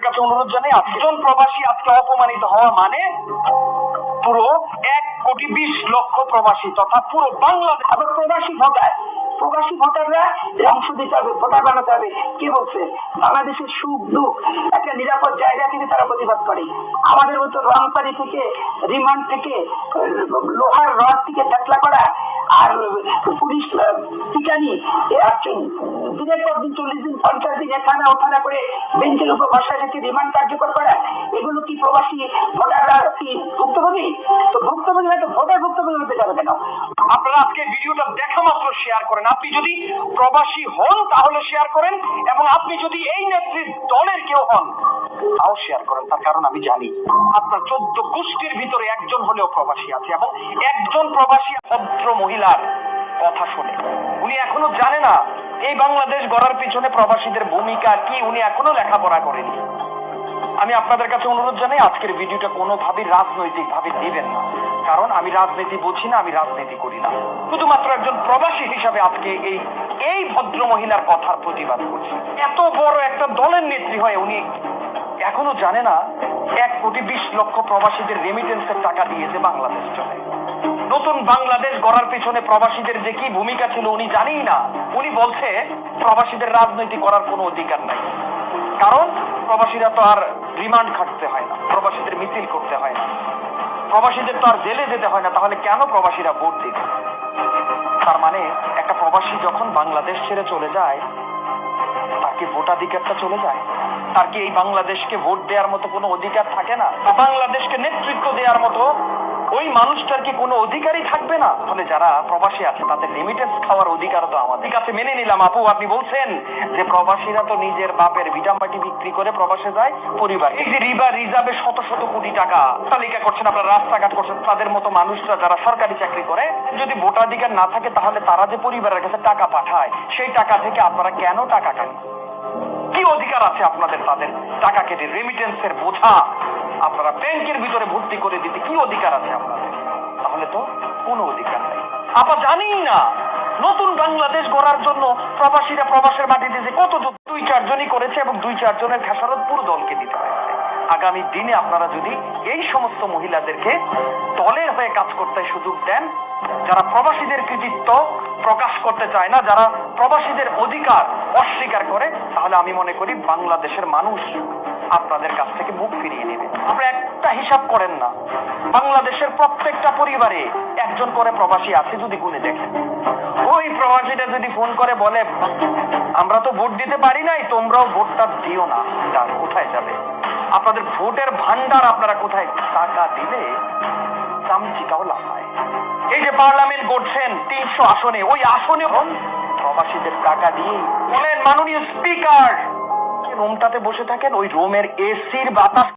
কাছে অনুরোধ জানাই আজকে প্রবাসী আজকে অপমানিত হওয়া মানে পুরো এক কোটি বিশ লক্ষ প্রবাসী তথা পুরো বাংলাদেশ আবার প্রবাসী ভোটার। প্রবাসী ভোটাররা অংশ দিতে হবে, ভোটার বানাতে হবে। কে বলছে? বাংলাদেশের সুখ, দুঃখ একটা নিরাপদ জায়গা থেকে তারা প্রতিবাদ করে। আমাদের মতো রংপানি থেকে, রিমান্ড থেকে, লোহার রড থেকে ফেতলা করা আর পুলিশ পিটানি দিনের পর দিন, চল্লিশ দিন, পঞ্চাশ দিন এখানা ওখানা করে বেঞ্চের উপর বসায় থেকে রিমান্ড কার্যকর করা, এগুলো কি প্রবাসী ভোটাররা কি ভুক্তভোগী? তো ভুক্তভোগী হয়তো ভোটার ভুক্তভোগী হতে যাবে কেন আপনারা আজকে ভিডিওটা দেখা মাত্র শেয়ার করেন। আপনি যদি প্রবাসী হন, তাহলে শেয়ার করেন, এবং আপনি যদি এই নেত্রীর দলের কেউ হন, তাও শেয়ার করেন। তার কারণ আমি জানি, আপনার চোদ্দ গোষ্ঠীর ভিতরে একজন হলেও প্রবাসী আছে, এবং একজন প্রবাসী ভদ্র মহিলার কথা শুনে। উনি এখনও জানে না, এই বাংলাদেশ গড়ার পিছনে প্রবাসীদের ভূমিকা কি, উনি এখনও লেখাপড়া করেনি। আমি আপনাদের কাছে অনুরোধ জানাই, আজকের ভিডিওটা কোনোভাবেই রাজনৈতিক ভাবে দিবেন না। কারণ আমি রাজনীতি বুঝি না, আমি রাজনীতি করি না। শুধুমাত্র একজন প্রবাসী হিসাবে আজকে এই এই ভদ্র মহিলার কথার প্রতিবাদ করছি। এত বড় একটা দলের নেত্রী হয়ে উনি এখনও জানে না, এক কোটি বিশ লক্ষ প্রবাসীদের রেমিটেন্সের টাকা দিয়েছে বাংলাদেশ চলে। নতুন বাংলাদেশ গড়ার পেছনে প্রবাসীদের যে কি ভূমিকা ছিল উনি জানেই না। উনি বলছে, প্রবাসীদের রাজনীতি করার কোনো অধিকার নাই। কারণ প্রবাসীরা তো আর রিমান্ড খাটতে হয় না, প্রবাসীদের মিছিল করতে হয় না। প্রবাসীদের তো আর জেলে যেতে হয় না, তাহলে কেন প্রবাসীরা ভোট দিবে? তার মানে একটা প্রবাসী যখন বাংলাদেশ ছেড়ে চলে যায়, তার কি ভোটাধিকারটা চলে যায়? তার কি এই বাংলাদেশকে ভোট দেওয়ার মতো কোনো অধিকার থাকে না? বাংলাদেশকে নেতৃত্ব দেওয়ার মতো ওই মানুষটার কি কোনো অধিকারই থাকবে না? তাহলে যারা প্রবাসী আছে, তাদের রেমিটেন্স খাওয়ার অধিকার তো আমাদের। কাছে মেনে নিলাম আপু, আপনি বলছেন যে প্রবাসীরা তো নিজের বাপের ভিটামাটি বিক্রি করে প্রবাসে যায় পরিবার। এই যে রিবা রিজার্ভে শত শত কোটি টাকা তালিকা করছেন, আপনারা রাস্তাঘাট করছেন, তাদের মতো মানুষরা যারা সরকারি চাকরি করে, যদি ভোটাধিকার না থাকে তাহলে তারা যে পরিবারের কাছে টাকা পাঠায়, সেই টাকা থেকে আপনারা কেন টাকা কাটেন কি অধিকার আছে আপনাদের তাদের? টাকা কেটে রেমিটেন্সের বোঝা আপনারা ব্যাংকের ভিতরে ভর্তি করে দিতে কি অধিকার আছে আপনাদের? তাহলে তো কোনো অধিকার নেই। আপা জানি না, নতুন বাংলাদেশ গড়ার জন্য প্রবাসীরা প্রবাসের মাটিতে যে কত দুই চারজনই করেছে এবং দুই চারজনের খেসারত পুরো দলকে দিতে হয়েছে। আগামী দিনে আপনারা যদি এই সমস্ত মহিলাদেরকে দলের হয়ে কাজ করতে সুযোগ দেন, যারা প্রবাসীদের কৃতিত্ব প্রকাশ করতে চায় না, যারা প্রবাসীদের অধিকার অস্বীকার করে, তাহলে আমি মনে করি বাংলাদেশের মানুষ আপনাদের কাছ থেকে মুখ ফিরিয়ে নেবে। আপনারা একটা হিসাব করেন না। বাংলাদেশের প্রত্যেকটা পরিবারে একজন করে প্রবাসী আছে যদি গুনে দেখেন। ওই প্রবাসীটা যদি ফোন করে বলে, আমরা তো ভোট দিতে পারি নাই, তোমরাও ভোটটা দিও না। তা কোথায় যাবে? আপনাদের ভোটের ভান্ডার আপনারা কোথায় টাকা দিলে? চামচিকাও লাফায়। এই যে পার্লামেন্ট গড়ছেন তিনশো আসনে, ওই আসনে প্রবাসীদের টাকা দিয়ে বলেন মাননীয় স্পিকার। রুমটাতে বসে থাকেন ওই রুমের এসির বাতাস